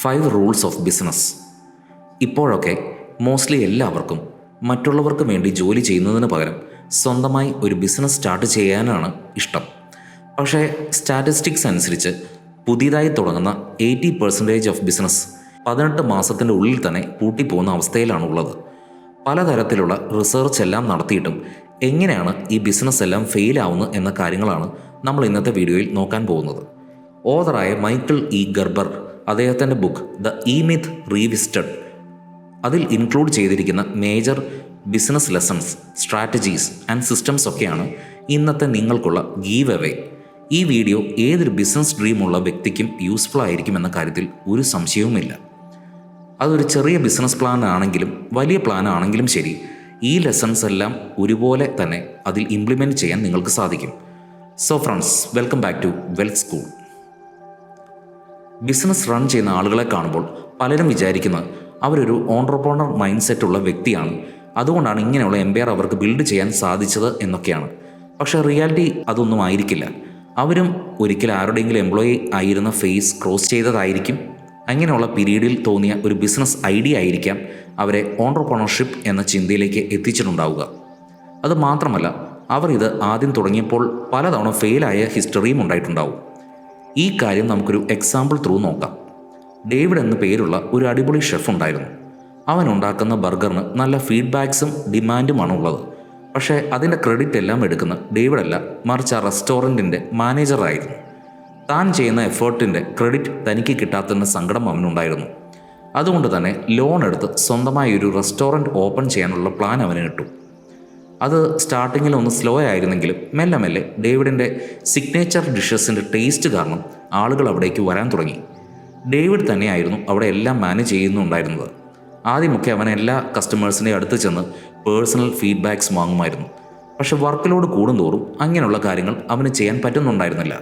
Five rules of business. ഇപ്പോഴൊക്കെ mostly എല്ലാവർക്കും മറ്റുള്ളവർക്ക് വേണ്ടി ജോലി ചെയ്യുന്നതിന് പകരം സ്വന്തമായി ഒരു ബിസിനസ് സ്റ്റാർട്ട് ചെയ്യാനാണ് ഇഷ്ടം. പക്ഷേ സ്റ്റാറ്റിസ്റ്റിക്സ് അനുസരിച്ച് പുതിയതായി തുടങ്ങുന്ന എയ്റ്റി പെർസെന്റേജ് ഓഫ് ബിസിനസ് പതിനെട്ട് മാസത്തിന്റെ ഉള്ളിൽ തന്നെ പൂട്ടിപ്പോകുന്ന അവസ്ഥയിലാണ് ഉള്ളത്. പലതരത്തിലുള്ള റിസർച്ച് എല്ലാം നടത്തിയിട്ടും എങ്ങനെയാണ് ഈ ബിസിനസ് എല്ലാം ഫെയിൽ ആവുന്നത് എന്ന കാര്യങ്ങളാണ് നമ്മൾ ഇന്നത്തെ വീഡിയോയിൽ നോക്കാൻ പോകുന്നത്. ഓതറായ മൈക്കിൾ ഇ ഗർബർ അദ്ദേഹത്തിന്റെ book the E myth revisited അതിൽ ഇൻക്ലൂഡ് ചെയ്തിരിക്കുന്ന major business lessons strategies and systems ഒക്കെയാണ് ഇന്നത്തെ നിങ്ങൾക്കുള്ള ഗീവ് അവേ ഈ വീഡിയോ ഏതൊരു ബിസിനസ് ഡ്രീമുള്ള വ്യക്തിക്കും യൂസ്ഫുൾ ആയിരിക്കും എന്ന കാര്യത്തിൽ ഒരു സംശയവുമില്ല. അതൊരു ചെറിയ ബിസിനസ് പ്ലാൻ ആണെങ്കിലും വലിയ പ്ലാൻ ആണെങ്കിലും ശരി ഈ ലെസൺസ് എല്ലാം ഒരുപോലെ തന്നെ അതിൽ ഇംപ്ലിമെന്റ് ചെയ്യാൻ നിങ്ങൾക്ക് സാധിക്കും. So friends welcome back to wealth school business run ചെയ്യുന്ന ആളുകളെ കാണുമ്പോൾ പലരും വിചാരിക്കുന്നത് അവരൊരു ഓൺട്രപ്രോണർ മൈൻഡ് സെറ്റ് ഉള്ള വ്യക്തിയാണ്. അതുകൊണ്ടാണ് ഇങ്ങനെയുള്ള എംപയർ അവർക്ക് ബിൽഡ് ചെയ്യാൻ സാധിച്ചത് എന്നൊക്കെയാണ്. പക്ഷേ റിയാലിറ്റി അതൊന്നും ആയിരിക്കില്ല. അവരും ഒരിക്കലും ആരുടെയെങ്കിലും എംപ്ലോയി ആയിരുന്ന ഫേസ് ക്രോസ് ചെയ്തതായിരിക്കും. അങ്ങനെയുള്ള പീരീഡിൽ തോന്നിയ ഒരു ബിസിനസ് ഐഡിയ ആയിരിക്കാം അവരെ ഓൺട്രപ്രണർഷിപ്പ് എന്ന ചിന്തയിലേക്ക് എത്തിച്ചിട്ടുണ്ടാവുക. അത് മാത്രമല്ല അവർ ഇത് ആദ്യം തുടങ്ങിയപ്പോൾ പലതവണ ഫെയിലായ ഹിസ്റ്ററിയും ഉണ്ടായിട്ടുണ്ടാവും. ഈ കാര്യം നമുക്കൊരു എക്സാമ്പിൾ ത്രൂ നോക്കാം. ഡേവിഡ് എന്ന പേരുള്ള ഒരു അടിപൊളി ഷെഫ് ഉണ്ടായിരുന്നു. അവൻ ഉണ്ടാക്കുന്ന ബർഗറിന് നല്ല ഫീഡ്ബാക്സും ഡിമാൻഡുമാണ് ഉള്ളത്. പക്ഷേ അതിന്റെ ക്രെഡിറ്റ് എല്ലാം എടുക്കുന്ന ഡേവിഡ് അല്ല മറിച്ച് ആ റെസ്റ്റോറന്റിന്റെ മാനേജറായിരുന്നു താൻ ചെയ്യുന്ന എഫേർട്ടിന്റെ ക്രെഡിറ്റ് തനിക്ക് കിട്ടാത്തതിന്റെ സങ്കടം അവനുണ്ടായിരുന്നു. അതുകൊണ്ട് തന്നെ ലോൺ എടുത്ത് സ്വന്തമായി ഒരു റെസ്റ്റോറന്റ് ഓപ്പൺ ചെയ്യാനുള്ള പ്ലാൻ അവന് കിട്ടും അത് സ്റ്റാർട്ടിങ്ങിൽ ഒന്ന് സ്ലോ ആയിരുന്നെങ്കിലും മെല്ലെ മെല്ലെ ഡേവിഡിന്റെ സിഗ്നേച്ചർ ഡിഷസിന്റെ ടേസ്റ്റ് കാരണം ആളുകൾ അവിടേക്ക് വരാൻ തുടങ്ങി. ഡേവിഡ് തന്നെയായിരുന്നു അവിടെ എല്ലാം മാനേജ് ചെയ്യുന്നുണ്ടായിരുന്നത്. ആദ്യമൊക്കെ അവൻ എല്ലാ കസ്റ്റമേഴ്സിന്റെയും അടുത്ത് ചെന്ന് പേഴ്സണൽ ഫീഡ്ബാക്സ് വാങ്ങുമായിരുന്നു. പക്ഷേ വർക്ക് ലോഡ് കൂടുന്തോറും അങ്ങനെയുള്ള കാര്യങ്ങൾ അവന് ചെയ്യാൻ പറ്റുന്നുണ്ടായിരുന്നില്ല.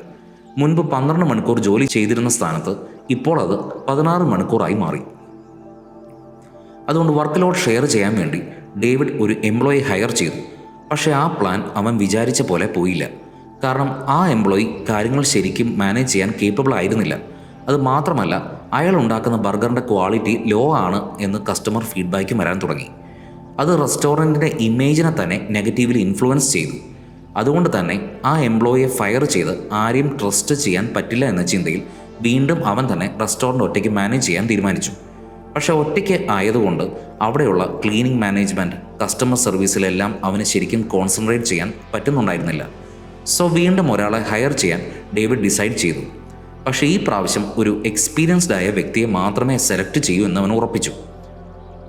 മുൻപ് പന്ത്രണ്ട് മണിക്കൂർ ജോലി ചെയ്തിരുന്ന സ്ഥാനത്ത് ഇപ്പോൾ അത് പതിനാറ് മണിക്കൂറായി മാറി. അതുകൊണ്ട് വർക്ക് ലോഡ് ഷെയർ ചെയ്യാൻ വേണ്ടി ഡേവിഡ് ഒരു എംപ്ലോയി ഹയർ ചെയ്തു. പക്ഷേ ആ പ്ലാൻ അവൻ വിചാരിച്ച പോലെ പോയില്ല. കാരണം ആ എംപ്ലോയി കാര്യങ്ങൾ ശരിക്കും മാനേജ് ചെയ്യാൻ കേപ്പബിൾ ആയിരുന്നില്ല. അത് മാത്രമല്ല അയാൾ ഉണ്ടാക്കുന്ന ബർഗറിന്റെ ക്വാളിറ്റി ലോ ആണ് എന്ന് കസ്റ്റമർ ഫീഡ്ബാക്കും വരാൻ തുടങ്ങി. അത് റെസ്റ്റോറന്റിന്റെ ഇമേജിനെ തന്നെ നെഗറ്റീവ്ലി ഇൻഫ്ലുവൻസ് ചെയ്തു. അതുകൊണ്ട് തന്നെ ആ എംപ്ലോയിയെ ഫയർ ചെയ്ത് ആരെയും ട്രസ്റ്റ് ചെയ്യാൻ പറ്റില്ല എന്ന ചിന്തയിൽ വീണ്ടും അവൻ തന്നെ റെസ്റ്റോറന്റ് ഒറ്റയ്ക്ക് മാനേജ് ചെയ്യാൻ തീരുമാനിച്ചു. പക്ഷേ ഒറ്റയ്ക്ക് ആയതുകൊണ്ട് അവിടെയുള്ള ക്ലീനിങ് മാനേജ്മെന്റ് കസ്റ്റമർ സർവീസിലെല്ലാം അവന് ശരിക്കും കോൺസെൻട്രേറ്റ് ചെയ്യാൻ പറ്റുന്നുണ്ടായിരുന്നില്ല. സോ വീണ്ടും ഒരാളെ ഹയർ ചെയ്യാൻ ഡേവിഡ് ഡിസൈഡ് ചെയ്തു. പക്ഷേ ഈ പ്രാവശ്യം ഒരു എക്സ്പീരിയൻസ്ഡ് ആയ വ്യക്തിയെ മാത്രമേ സെലക്ട് ചെയ്യൂ എന്ന് അവൻ ഉറപ്പിച്ചു.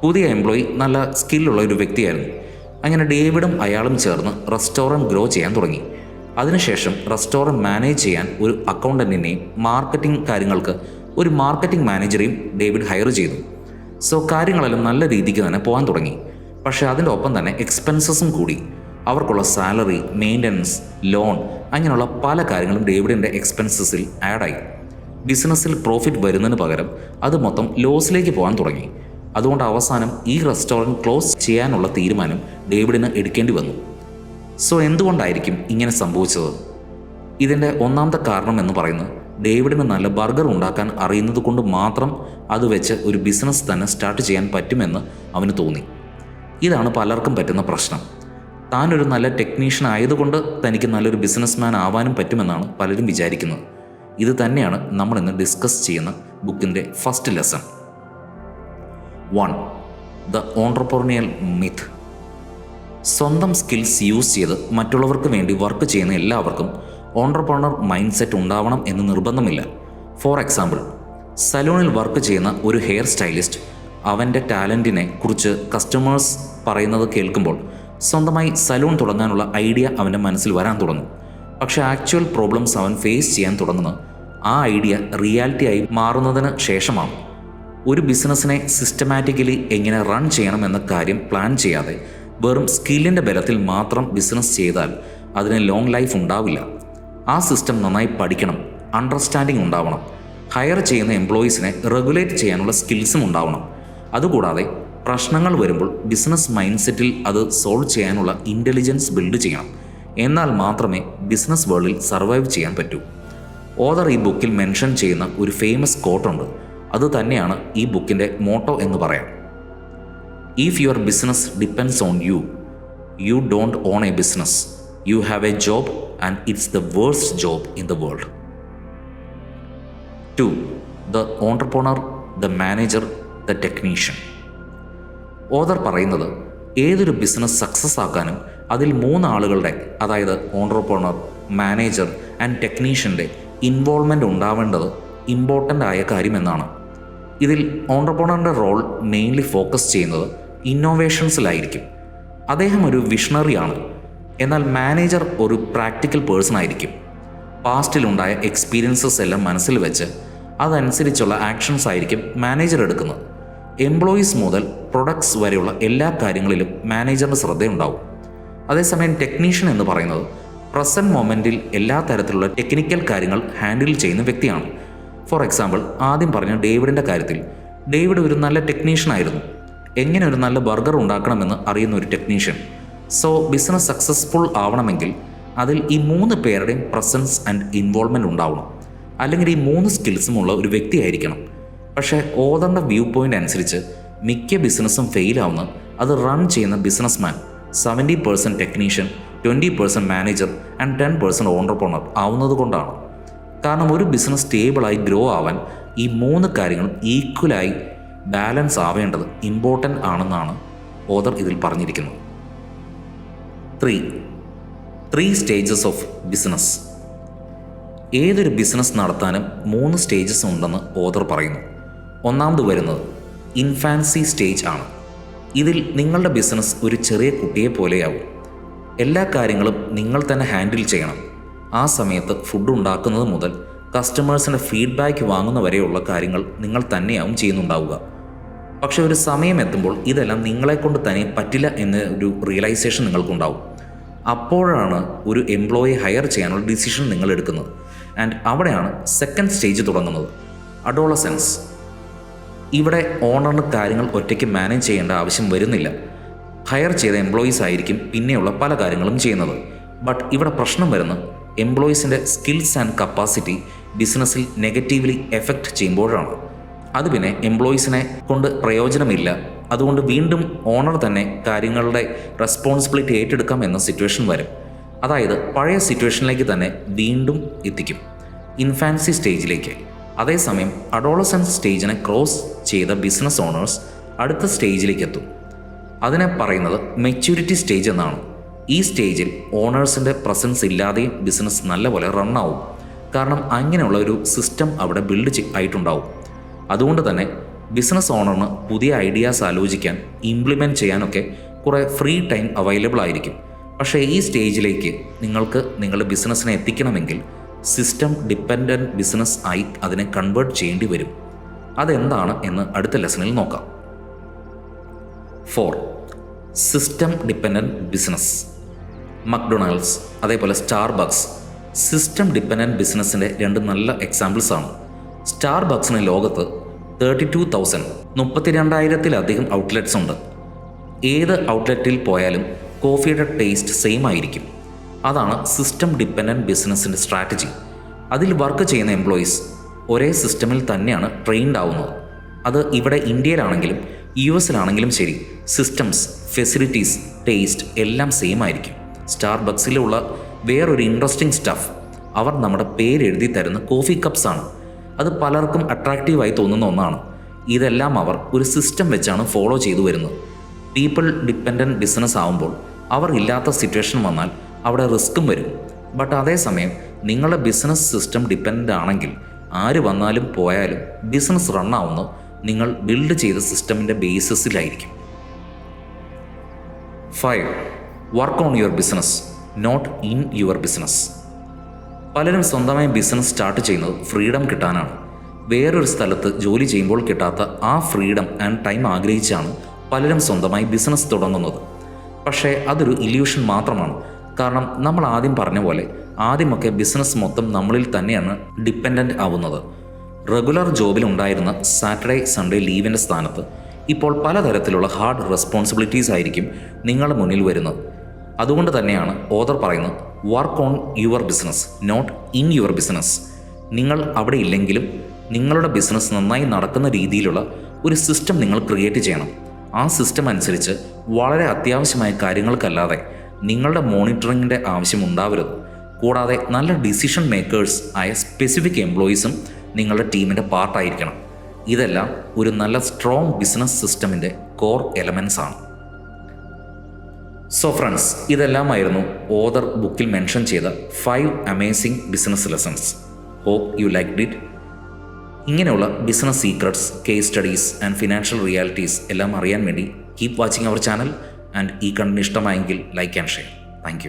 പുതിയ എംപ്ലോയി നല്ല സ്കില്ലുള്ള ഒരു വ്യക്തിയായിരുന്നു. അങ്ങനെ ഡേവിഡും അയാളും ചേർന്ന് റെസ്റ്റോറന്റ് ഗ്രോ ചെയ്യാൻ തുടങ്ങി. അതിനുശേഷം റെസ്റ്റോറന്റ് മാനേജ് ചെയ്യാൻ ഒരു അക്കൗണ്ടന്റിനെയും മാർക്കറ്റിംഗ് കാര്യങ്ങൾക്ക് ഒരു മാർക്കറ്റിംഗ് മാനേജറെയും ഡേവിഡ് ഹയർ ചെയ്തു. സോ കാര്യങ്ങളെല്ലാം നല്ല രീതിക്ക് തന്നെ പോകാൻ തുടങ്ങി. പക്ഷേ അതിന്റെ ഒപ്പം തന്നെ എക്സ്പെൻസസും കൂടി. അവർക്കുള്ള സാലറി മെയിന്റനൻസ് ലോൺ അങ്ങനെയുള്ള പല കാര്യങ്ങളും ഡേവിഡിന്റെ എക്സ്പെൻസസിൽ ആഡായി ബിസിനസ്സിൽ പ്രോഫിറ്റ് വരുന്നതിന് പകരം അത് മൊത്തം ലോസിലേക്ക് പോകാൻ തുടങ്ങി. അതുകൊണ്ട് അവസാനം ഈ റെസ്റ്റോറന്റ് ക്ലോസ് ചെയ്യാനുള്ള തീരുമാനം ഡേവിഡിന് എടുക്കേണ്ടി വന്നു. സോ എന്തുകൊണ്ടായിരിക്കും ഇങ്ങനെ സംഭവിച്ചത്? ഇതിന്റെ ഒന്നാമത്തെ കാരണം എന്ന് പറയുന്നത് ഡേവിഡിന് നല്ല ബർഗർ ഉണ്ടാക്കാൻ അറിയുന്നത് കൊണ്ട് മാത്രം അത് വെച്ച് ഒരു ബിസിനസ് തന്നെ സ്റ്റാർട്ട് ചെയ്യാൻ പറ്റുമെന്ന് അവന് തോന്നി. ഇതാണ് പലർക്കും പറ്റുന്ന പ്രശ്നം. താനൊരു നല്ല ടെക്നീഷ്യൻ ആയതുകൊണ്ട് തനിക്ക് നല്ലൊരു ബിസിനസ്മാൻ ആവാനും പറ്റുമെന്നാണ് പലരും വിചാരിക്കുന്നത്. ഇത് തന്നെയാണ് നമ്മൾ ഇന്ന് ഡിസ്കസ് ചെയ്യുന്ന ബുക്കിന്റെ first lesson. One the entrepreneurial myth. സ്വന്തം സ്കിൽസ് യൂസ് ചെയ്ത് മറ്റുള്ളവർക്ക് വേണ്ടി വർക്ക് ചെയ്യുന്ന എല്ലാവർക്കും ഓൺട്രപ്രണർ മൈൻഡ് സെറ്റ് ഉണ്ടാവണം എന്ന് നിർബന്ധമില്ല. ഫോർ എക്സാമ്പിൾ സലൂണിൽ വർക്ക് ചെയ്യുന്ന ഒരു ഹെയർ സ്റ്റൈലിസ്റ്റ് അവന്റെ ടാലന്റിനെ കുറിച്ച് കസ്റ്റമേഴ്സ് പറയുന്നത് കേൾക്കുമ്പോൾ സ്വന്തമായി സലൂൺ തുടങ്ങാനുള്ള ഐഡിയ അവന്റെ മനസ്സിൽ വരാൻ തുടങ്ങും. പക്ഷേ ആക്ച്വൽ പ്രോബ്ലംസ് അവൻ ഫേസ് ചെയ്യാൻ തുടങ്ങുന്നത് ആ ഐഡിയ റിയാലിറ്റിയായി മാറുന്നതിന് ശേഷമാണ്. ഒരു ബിസിനസ്സിനെ സിസ്റ്റമാറ്റിക്കലി എങ്ങനെ റൺ ചെയ്യണം എന്ന കാര്യം പ്ലാൻ ചെയ്യാതെ വെറും സ്കില്ലിന്റെ ബലത്തിൽ മാത്രം ബിസിനസ് ചെയ്താൽ അതിന് ലോങ് ലൈഫ് ഉണ്ടാവില്ല. ആ സിസ്റ്റം നന്നായി പഠിക്കണം അണ്ടർസ്റ്റാൻഡിങ് ഉണ്ടാവണം. ഹയർ ചെയ്യുന്ന എംപ്ലോയീസിനെ റെഗുലേറ്റ് ചെയ്യാനുള്ള സ്കിൽസും ഉണ്ടാവണം. അതുകൂടാതെ പ്രശ്നങ്ങൾ വരുമ്പോൾ ബിസിനസ് മൈൻഡ് സെറ്റിൽ അത് സോൾവ് ചെയ്യാനുള്ള ഇന്റലിജൻസ് ബിൽഡ് ചെയ്യണം. എന്നാൽ മാത്രമേ ബിസിനസ് വേൾഡിൽ സർവൈവ് ചെയ്യാൻ പറ്റൂ. ഓതർ ഈ ബുക്കിൽ മെൻഷൻ ചെയ്യുന്ന ഒരു ഫേമസ് കോട്ടുണ്ട് അത് തന്നെയാണ് ഈ ബുക്കിന്റെ മോട്ടോ എന്ന് പറയാം. If your business depends on you you don't own a business you have a job and it's the worst job in the world to the entrepreneur the manager the technician author പറയുന്നത് ഏതൊരു business success ആക്കാനും അതിൽ മൂന്ന് ആളുകളുടെ അതായത് entrepreneur manager and ടെക്നീഷ്യന്റെ involvement ഉണ്ടാവേണ്ടത് important ആയ കാര്യമെന്നാണ് ഇതിൽ ഓണ്ടർപ്രണറിന്റെ റോൾ മെയിൻലി ഫോക്കസ് ചെയ്യുന്നത് ഇന്നോവേഷൻസിലായിരിക്കും അദ്ദേഹം ഒരു വിഷണറിയാണ് എന്നാൽ മാനേജർ ഒരു പ്രാക്ടിക്കൽ പേഴ്സൺ ആയിരിക്കും. പാസ്റ്റിലുണ്ടായ എക്സ്പീരിയൻസസ് എല്ലാം മനസ്സിൽ വെച്ച് അതനുസരിച്ചുള്ള ആക്ഷൻസ് ആയിരിക്കും മാനേജർ എടുക്കുന്നത്. എംപ്ലോയീസ് മുതൽ പ്രൊഡക്ട്സ് വരെയുള്ള എല്ലാ കാര്യങ്ങളിലും മാനേജറിന് ശ്രദ്ധയുണ്ടാവും. അതേസമയം ടെക്നീഷ്യൻ എന്ന് പറയുന്നത് പ്രസന്റ് മൊമെന്റിൽ എല്ലാ തരത്തിലുള്ള ടെക്നിക്കൽ കാര്യങ്ങൾ ഹാൻഡിൽ ചെയ്യുന്ന വ്യക്തിയാണ്. ഫോർ എക്സാമ്പിൾ ആദ്യം പറഞ്ഞ ഡേവിഡിന്റെ കാര്യത്തിൽ. ഡേവിഡ് ഒരു നല്ല ടെക്നീഷ്യൻ ആയിരുന്നു. എങ്ങനെ ഒരു നല്ല ബർഗർ ഉണ്ടാക്കണമെന്ന് അറിയുന്ന ഒരു ടെക്നീഷ്യൻ. സോ ബിസിനസ് സക്സസ്ഫുൾ ആവണമെങ്കിൽ അതിൽ ഈ മൂന്ന് പേരുടെയും പ്രസൻസ് ആൻഡ് ഇൻവോൾവ്മെന്റ് ഉണ്ടാവണം. അല്ലെങ്കിൽ ഈ മൂന്ന് സ്കിൽസും ഉള്ള ഒരു വ്യക്തിയായിരിക്കണം പക്ഷേ ഓതറിന്റെ വ്യൂ പോയിന്റ് അനുസരിച്ച് മിക്ക ബിസിനസ്സും ഫെയിലാവുന്ന അത് റൺ ചെയ്യുന്ന businessman seventy percent technician twenty percent manager and ten percent entrepreneur ആവുന്നത് കൊണ്ടാണ്. കാരണം ഒരു ബിസിനസ് സ്റ്റേബിളായി ഗ്രോ ആവാൻ ഈ മൂന്ന് കാര്യങ്ങളും ഈക്വലായി ബാലൻസ് ആവേണ്ടത് ഇമ്പോർട്ടന്റ് ആണെന്നാണ് ഓദർ ഇതിൽ പറഞ്ഞിരിക്കുന്നത്. Three three stages of business ഏതൊരു ബിസിനസ് നടത്താനും മൂന്ന് സ്റ്റേജസ് ഉണ്ടെന്ന് ഓദർ പറയുന്നു. ഒന്നാമത് വരുന്നത് ഇൻഫാൻസി സ്റ്റേജ് ആണ്. ഇതിൽ നിങ്ങളുടെ ബിസിനസ് ഒരു ചെറിയ കുട്ടിയെ പോലെയാവും. എല്ലാ കാര്യങ്ങളും നിങ്ങൾ തന്നെ ഹാൻഡിൽ ചെയ്യണം. ആ സമയത്ത് ഫുഡ് ഉണ്ടാക്കുന്നത് മുതൽ കസ്റ്റമേഴ്സിന്റെ ഫീഡ്ബാക്ക് വാങ്ങുന്ന വരെയുള്ള കാര്യങ്ങൾ നിങ്ങൾ തന്നെയാവും ചെയ്യുന്നുണ്ടാവുക. പക്ഷെ ഒരു സമയം എത്തുമ്പോൾ ഇതെല്ലാം നിങ്ങളെക്കൊണ്ട് തന്നെ പറ്റില്ല എന്ന ഒരു റിയലൈസേഷൻ നിങ്ങൾക്കുണ്ടാവും. അപ്പോഴാണ് ഒരു എംപ്ലോയി ഹയർ ചെയ്യാനുള്ള ഡിസിഷൻ നിങ്ങൾ എടുക്കുന്നത് ആൻഡ് അവിടെയാണ് സെക്കൻഡ് സ്റ്റേജ് തുടങ്ങുന്നത്. അഡോളസെൻസ് ഇവിടെ ഓണറിന് കാര്യങ്ങൾ ഒറ്റയ്ക്ക് മാനേജ് ചെയ്യേണ്ട ആവശ്യം വരുന്നില്ല. ഹയർ ചെയ്ത എംപ്ലോയീസ് ആയിരിക്കും പിന്നെയുള്ള പല കാര്യങ്ങളും ചെയ്യുന്നത്. ബട്ട് ഇവിടെ പ്രശ്നം വരുന്ന എംപ്ലോയീസിന്റെ സ്കിൽസ് ആൻഡ് കപ്പാസിറ്റി ബിസിനസ്സിൽ നെഗറ്റീവ്ലി എഫക്റ്റ് ചെയ്യുമ്പോഴാണ്. അത് പിന്നെ എംപ്ലോയീസിനെ കൊണ്ട് പ്രയോജനമില്ല. അതുകൊണ്ട് വീണ്ടും ഓണർ തന്നെ കാര്യങ്ങളുടെ റെസ്പോൺസിബിലിറ്റി ഏറ്റെടുക്കാം എന്ന സിറ്റുവേഷൻ വരും. അതായത് പഴയ സിറ്റുവേഷനിലേക്ക് തന്നെ വീണ്ടും എത്തിക്കും. ഇൻഫാൻസി സ്റ്റേജിലേക്ക് അതേസമയം അഡോളസൻസ് സ്റ്റേജിനെ ക്രോസ് ചെയ്ത ബിസിനസ് ഓണേഴ്സ് അടുത്ത സ്റ്റേജിലേക്ക് എത്തും. അതിനെ പറയുന്നത് മെച്യൂരിറ്റി സ്റ്റേജ് എന്നാണ്. ഈ സ്റ്റേജിൽ ഓണേഴ്സിന്റെ പ്രസൻസ് ഇല്ലാതെയും ബിസിനസ് നല്ലപോലെ റണ്ണാവും കാരണം അങ്ങനെയുള്ള ഒരു സിസ്റ്റം അവിടെ ബിൽഡ് ആയിട്ടുണ്ടാവും. അതുകൊണ്ട് തന്നെ ബിസിനസ് ഓണറിന് പുതിയ ഐഡിയാസ് ആലോചിക്കാൻ ഇംപ്ലിമെന്റ് ചെയ്യാനൊക്കെ കുറേ ഫ്രീ ടൈം അവൈലബിൾ ആയിരിക്കും. പക്ഷേ ഈ സ്റ്റേജിലേക്ക് നിങ്ങൾക്ക് നിങ്ങളുടെ ബിസിനസ്സിനെ എത്തിക്കണമെങ്കിൽ സിസ്റ്റം ഡിപ്പെൻഡന്റ് ബിസിനസ് ആയി അതിനെ കൺവേർട്ട് ചെയ്യേണ്ടി വരും. അതെന്താണ് എന്ന് അടുത്ത ലെസണിൽ നോക്കാം. Four system dependent business McDonald's അതേപോലെ സ്റ്റാർബക്സ് സിസ്റ്റം ഡിപ്പെൻഡന്റ് ബിസിനസ്സിന്റെ രണ്ട് നല്ല എക്സാമ്പിൾസ് ആണ്. സ്റ്റാർബക്സിന് ലോകത്ത് തേർട്ടി ടു തൗസൻഡ് മുപ്പത്തിരണ്ടായിരത്തിലധികം ഔട്ട്ലെറ്റ്സ് ഉണ്ട്. ഏത് ഔട്ട്ലെറ്റിൽ പോയാലും കോഫിയുടെ ടേസ്റ്റ് സെയിം ആയിരിക്കും. അതാണ് സിസ്റ്റം ഡിപ്പെൻഡന്റ് ബിസിനസ്സിന്റെ സ്ട്രാറ്റജി അതിൽ വർക്ക് ചെയ്യുന്ന എംപ്ലോയീസ് ഒരേ സിസ്റ്റമിൽ തന്നെയാണ് ട്രെയിൻഡ് ആവുന്നത്. അത് ഇവിടെ ഇന്ത്യയിലാണെങ്കിലും യു എസിലാണെങ്കിലും ശരി സിസ്റ്റംസ് ഫെസിലിറ്റീസ് ടേസ്റ്റ് എല്ലാം സെയിം ആയിരിക്കും. സ്റ്റാർബക്സിലുള്ള വേറൊരു ഇൻട്രസ്റ്റിംഗ് സ്റ്റഫ് അവർ നമ്മുടെ പേരെഴുതി തരുന്ന കോഫി കപ്സ് ആണ്. അത് പലർക്കും അട്രാക്റ്റീവായി തോന്നുന്ന ഒന്നാണ്. ഇതെല്ലാം അവർ ഒരു സിസ്റ്റം വെച്ചാണ് ഫോളോ ചെയ്തു വരുന്നത്. പീപ്പിൾ ഡിപ്പെൻഡന്റ് ബിസിനസ് ആവുമ്പോൾ അവർ ഇല്ലാത്ത സിറ്റുവേഷൻ വന്നാൽ അവിടെ റിസ്ക്കും വരും. ബട്ട് അതേസമയം നിങ്ങളുടെ ബിസിനസ് സിസ്റ്റം ഡിപ്പെൻഡന്റ് ആണെങ്കിൽ ആര് വന്നാലും പോയാലും ബിസിനസ് റണ്ണാവുന്നത് നിങ്ങൾ ബിൽഡ് ചെയ്ത സിസ്റ്റമിന്റെ ബേസിസിലായിരിക്കും five work on your business not in your business പലരും സ്വന്തമായി ബിസിനസ് സ്റ്റാർട്ട് ചെയ്യുന്നത് ഫ്രീഡം കിട്ടാനാണ്. വേറൊരു സ്ഥലത്ത് ജോലി ചെയ്യുമ്പോൾ കിട്ടാത്ത ആ ഫ്രീഡം ആൻഡ് ടൈം ആഗ്രഹിച്ചാണ് പലരും സ്വന്തമായി ബിസിനസ് തുടങ്ങുന്നത്. പക്ഷേ അതൊരു ഇല്യൂഷൻ മാത്രമാണ്. കാരണം നമ്മൾ ആദ്യം പറഞ്ഞ പോലെ ആദ്യമൊക്കെ ബിസിനസ് മൊത്തം നമ്മളിൽ തന്നെയാണ് ഡിപ്പെൻഡന്റ് ആവുന്നത്. റെഗുലർ ജോബിൽ ഉണ്ടായിരുന്ന സാറ്റർഡേ സൺഡേ ലീവിന്റെ സ്ഥാനത്ത് ഇപ്പോൾ പലതരത്തിലുള്ള ഹാർഡ് റെസ്പോൺസിബിലിറ്റീസ് ആയിരിക്കും നിങ്ങളുടെ മുന്നിൽ വരുന്നത്. അതുകൊണ്ട് തന്നെയാണ് ഓദർ പറയുന്നത് work on your business not in your business നിങ്ങൾ അവിടെ ഇല്ലെങ്കിലും നിങ്ങളുടെ ബിസിനസ് നന്നായി നടക്കുന്ന രീതിയിലുള്ള ഒരു സിസ്റ്റം നിങ്ങൾ ക്രിയേറ്റ് ചെയ്യണം. ആ സിസ്റ്റം അനുസരിച്ച് വളരെ അത്യാവശ്യമായ കാര്യങ്ങൾക്കല്ലാതെ നിങ്ങളുടെ മോണിറ്ററിങ്ങിന്റെ ആവശ്യം ഉണ്ടാവരുത്. കൂടാതെ നല്ല ഡിസിഷൻ മേക്കേഴ്സ് ആയ സ്പെസിഫിക് എംപ്ലോയീസും നിങ്ങളുടെ ടീമിന്റെ പാർട്ടായിരിക്കണം ഇതെല്ലാം ഒരു നല്ല സ്ട്രോങ് ബിസിനസ് സിസ്റ്റമിന്റെ കോർ എലമെൻസ് ആണ്. സോ ഫ്രണ്ട്സ് ഇതെല്ലാമായിരുന്നു ഓദർ ബുക്കിൽ മെൻഷൻ ചെയ്ത five amazing business lessons hope you like it ഇങ്ങനെയുള്ള business secrets case studies and financial realities എല്ലാം അറിയാൻ വേണ്ടി keep watching our channel and ഈ കണ്ടന്റ് ഇഷ്ടമായെങ്കിൽ ലൈക്ക് ആൻഡ് ഷെയർ താങ്ക്